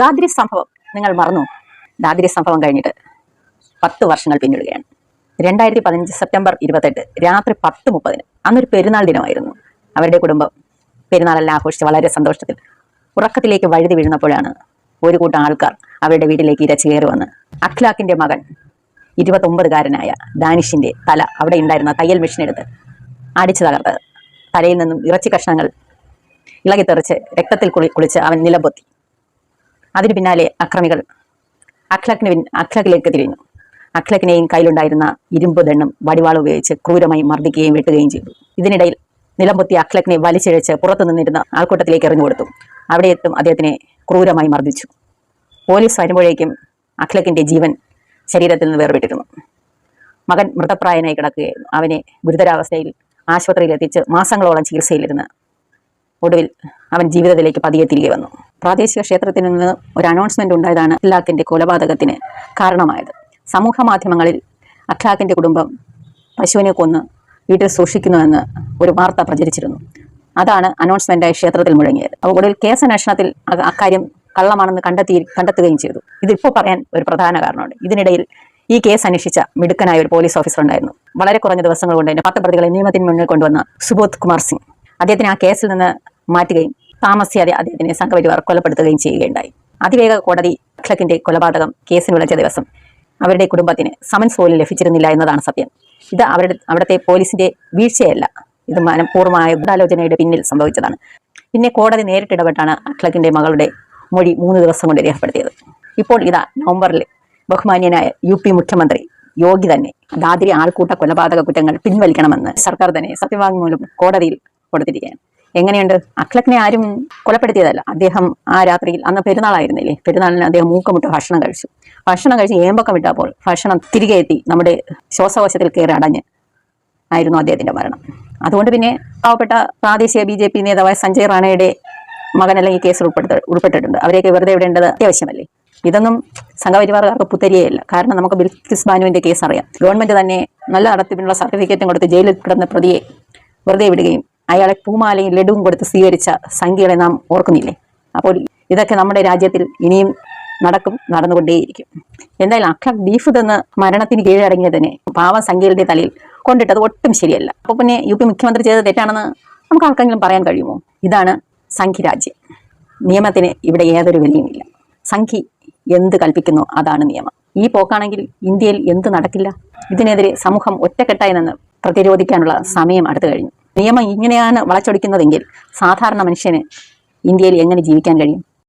ദാദ്രി സംഭവം നിങ്ങൾ മറന്നു. ദാദ്രി സംഭവം കഴിഞ്ഞിട്ട് പത്ത് വർഷങ്ങൾ പിന്നിടുകയാണ്. രണ്ടായിരത്തി പതിനഞ്ച് സെപ്റ്റംബർ ഇരുപത്തെട്ട് രാത്രി പത്ത് മുപ്പതിന്. അന്നൊരു പെരുന്നാൾ ദിനമായിരുന്നു. അവരുടെ കുടുംബം പെരുന്നാളെല്ലാം ആഘോഷിച്ച് വളരെ സന്തോഷത്തിൽ ഉറക്കത്തിലേക്ക് വഴുതി വീഴുന്നപ്പോഴാണ് ഒരു കൂട്ടം ആൾക്കാർ അവരുടെ വീട്ടിലേക്ക് ഇരച്ചു കയറി വന്ന് അഖ്ലാഖിന്റെ മകൻ ഇരുപത്തൊമ്പതുകാരനായ ദാനിഷിന്റെ തല അവിടെ ഉണ്ടായിരുന്ന തയ്യൽ മെഷീൻ എടുത്ത് അടിച്ചു തകർത്ത് തലയിൽ നിന്നും ഇറച്ചി കഷ്ണങ്ങൾ ഇളകിത്തെറിച്ച് രക്തത്തിൽ കുളി കുളിച്ച് അവൻ നിലംപൊത്തി. അതിനു പിന്നാലെ അക്രമികൾ. അഖ്ലഖിന് പിൻ അഖ്ലഖിലേക്ക് തിരിഞ്ഞു അഖ്ലഖിനെയും കയ്യിലുണ്ടായിരുന്ന ഇരുമ്പ് ദണ്ണും വടിവാൾ ഉപയോഗിച്ച് ക്രൂരമായി മർദ്ദിക്കുകയും വെട്ടുകയും ചെയ്തു. ഇതിനിടയിൽ നിലംപൊത്തി അഖ്ലഖിനെ വലിച്ചിഴച്ച് പുറത്തു നിന്നിരുന്ന ആൾക്കൂട്ടത്തിലേക്ക് എറിഞ്ഞു കൊടുത്തു അവിടെ എത്തും അദ്ദേഹത്തിനെ ക്രൂരമായി മർദ്ദിച്ചു. പോലീസ് വരുമ്പോഴേക്കും അഖ്ലഖിന്റെ ജീവൻ ശരീരത്തിൽ നിന്ന് വേർപെട്ടിരുന്നു. മകൻ മൃതപ്രായനായി കിടക്കുകയായിരുന്നു. അവനെ ഗുരുതരാവസ്ഥയിൽ ആശുപത്രിയിൽ എത്തിച്ച് മാസങ്ങളോളം ചികിത്സയിലിരുന്ന് ഒടുവിൽ അവൻ ജീവിതത്തിലേക്ക് പതിയെ തിരികെ വന്നു. പ്രാദേശിക ക്ഷേത്രത്തിൽ നിന്ന് ഒരു അനൗൺസ്മെന്റ് ഉണ്ടായതാണ് അഖ്ലാഖിന്റെ കൊലപാതകത്തിന് കാരണമായത്. സമൂഹ മാധ്യമങ്ങളിൽ അഖ്ലാഖിന്റെ കുടുംബം പശുവിനെ കൊന്ന് വീട്ടിൽ സൂക്ഷിക്കുന്നുവെന്ന് ഒരു വാർത്ത പ്രചരിച്ചിരുന്നു. അതാണ് അനൗൺസ്മെന്റായി ക്ഷേത്രത്തിൽ മുഴങ്ങിയത്. അപ്പോൾ ഒടുവിൽ കേസ് അന്വേഷണത്തിൽ അക്കാര്യം കള്ളമാണെന്ന് കണ്ടെത്തി കണ്ടെത്തുകയും ചെയ്തു. ഇതിപ്പോൾ പറയാൻ ഒരു പ്രധാന കാരണമുണ്ട്. ഇതിനിടയിൽ ഈ കേസ് അന്വേഷിച്ച മിടുക്കനായ ഒരു പോലീസ് ഓഫീസർ ഉണ്ടായിരുന്നു. വളരെ കുറഞ്ഞ ദിവസങ്ങൾ കൊണ്ട് തന്നെ പത്ത് പ്രതികളെ നിയമത്തിന് മുന്നിൽ കൊണ്ടുവന്ന സുബോധ് കുമാർ സിംഗ്. അദ്ദേഹത്തിന് ആ കേസിൽ നിന്ന് മാറ്റുകയും താമസിയാതെ അദ്ദേഹത്തിനെ സംഘപരിവാർ കൊലപ്പെടുത്തുകയും ചെയ്യുകയുണ്ടായി. അതിവേഗ കോടതി അഖ്ലക്കിന്റെ കൊലപാതകം കേസിന് വിളിച്ച ദിവസം അവരുടെ കുടുംബത്തിന് സമൻസ് പോലും ലഭിച്ചിരുന്നില്ല എന്നതാണ് സത്യം. ഇത് അവരുടെ അവിടുത്തെ പോലീസിന്റെ വീഴ്ചയല്ല. ഇത് മനഃപൂർവമായ ഗൂഢാലോചനയുടെ പിന്നിൽ സംഭവിച്ചതാണ്. പിന്നെ കോടതി നേരിട്ടിടപെട്ടാണ് അഖ്ലക്കിന്റെ മകളുടെ മൊഴി മൂന്ന് ദിവസം കൊണ്ട് രേഖപ്പെടുത്തിയത്. ഇപ്പോൾ ഇതാ നവംബറിൽ ബഹുമാന്യനായ യു പി മുഖ്യമന്ത്രി യോഗി തന്നെ ദാദ്രി ആൾക്കൂട്ട കൊലപാതക കുറ്റങ്ങൾ പിൻവലിക്കണമെന്ന് സർക്കാർ തന്നെ സത്യവാങ്മൂലം കോടതിയിൽ കൊടുത്തിരിക്കുകയാണ്. എങ്ങനെയുണ്ട്? അഖ്ലഖിനെ ആരും കൊലപ്പെടുത്തിയതല്ല. അദ്ദേഹം ആ രാത്രിയിൽ അന്ന് പെരുന്നാളായിരുന്നില്ലേ? പെരുന്നാളിന് അദ്ദേഹം മൂക്കമിട്ട് ഭക്ഷണം കഴിച്ചു. ഭക്ഷണം കഴിച്ച് ഏമ്പക്കം വിട്ടപ്പോൾ ഭക്ഷണം തിരികെ എത്തി നമ്മുടെ ശ്വാസകോശത്തിൽ കയറി അടഞ്ഞ് ആയിരുന്നു അദ്ദേഹത്തിന്റെ മരണം. അതുകൊണ്ട് പിന്നെ പാവപ്പെട്ട പ്രാദേശിക ബി ജെ പി നേതാവായ സഞ്ജയ് റാണയുടെ മകൻ അല്ലെങ്കിൽ കേസിൽ ഉൾപ്പെടുത്ത ഉൾപ്പെട്ടിട്ടുണ്ട്. അവരെയൊക്കെ വെറുതെ വിടേണ്ടത് അത്യാവശ്യമല്ലേ? ഇതൊന്നും സംഘപരിവാറുകാർക്ക് പുത്തരിയല്ല. കാരണം നമുക്ക് ബിൽക്കിസ് ബാനുവിന്റെ കേസ് അറിയാം ഗവൺമെന്റ് തന്നെ നല്ല നടത്തിപ്പിനുള്ള സർട്ടിഫിക്കറ്റും കൊടുത്ത് ജയിലിൽ കിടന്ന പ്രതിയെ വെറുതെ വിടുകയും അയാളെ പൂമാലയും ലഡുവും കൊടുത്ത് സ്വീകരിച്ച സംഖ്യകളെ നാം ഓർക്കുന്നില്ലേ? അപ്പോൾ ഇതൊക്കെ നമ്മുടെ രാജ്യത്തിൽ ഇനിയും നടക്കും നടന്നുകൊണ്ടേയിരിക്കും. എന്തായാലും അഖ്ലഖ് ബീഫ് തന്ന് മരണത്തിന് കീഴടങ്ങിയതിനെ പാവം സംഖ്യയുടെ തലയിൽ കൊണ്ടിട്ടത് ഒട്ടും ശരിയല്ല. അപ്പോൾ പിന്നെ യു പി മുഖ്യമന്ത്രി ചെയ്തത് തെറ്റാണെന്ന് നമുക്ക് ആർക്കെങ്കിലും പറയാൻ കഴിയുമോ? ഇതാണ് സംഖ്യ രാജ്യം. നിയമത്തിന് ഇവിടെ യാതൊരു വിലയുമില്ല സംഖ്യ എന്ത് കൽപ്പിക്കുന്നു അതാണ് നിയമം. ഈ പോക്കാണെങ്കിൽ ഇന്ത്യയിൽ എന്ത് നടക്കില്ല? ഇതിനെതിരെ സമൂഹം ഒറ്റക്കെട്ടായി നിന്ന് പ്രതിരോധിക്കാനുള്ള സമയം അടുത്തു കഴിഞ്ഞു. നിയമം ഇങ്ങനെയാണ് വളച്ചൊടിക്കുന്നതെങ്കിൽ സാധാരണ മനുഷ്യന് ഇന്ത്യയിൽ എങ്ങനെ ജീവിക്കാൻ കഴിയും?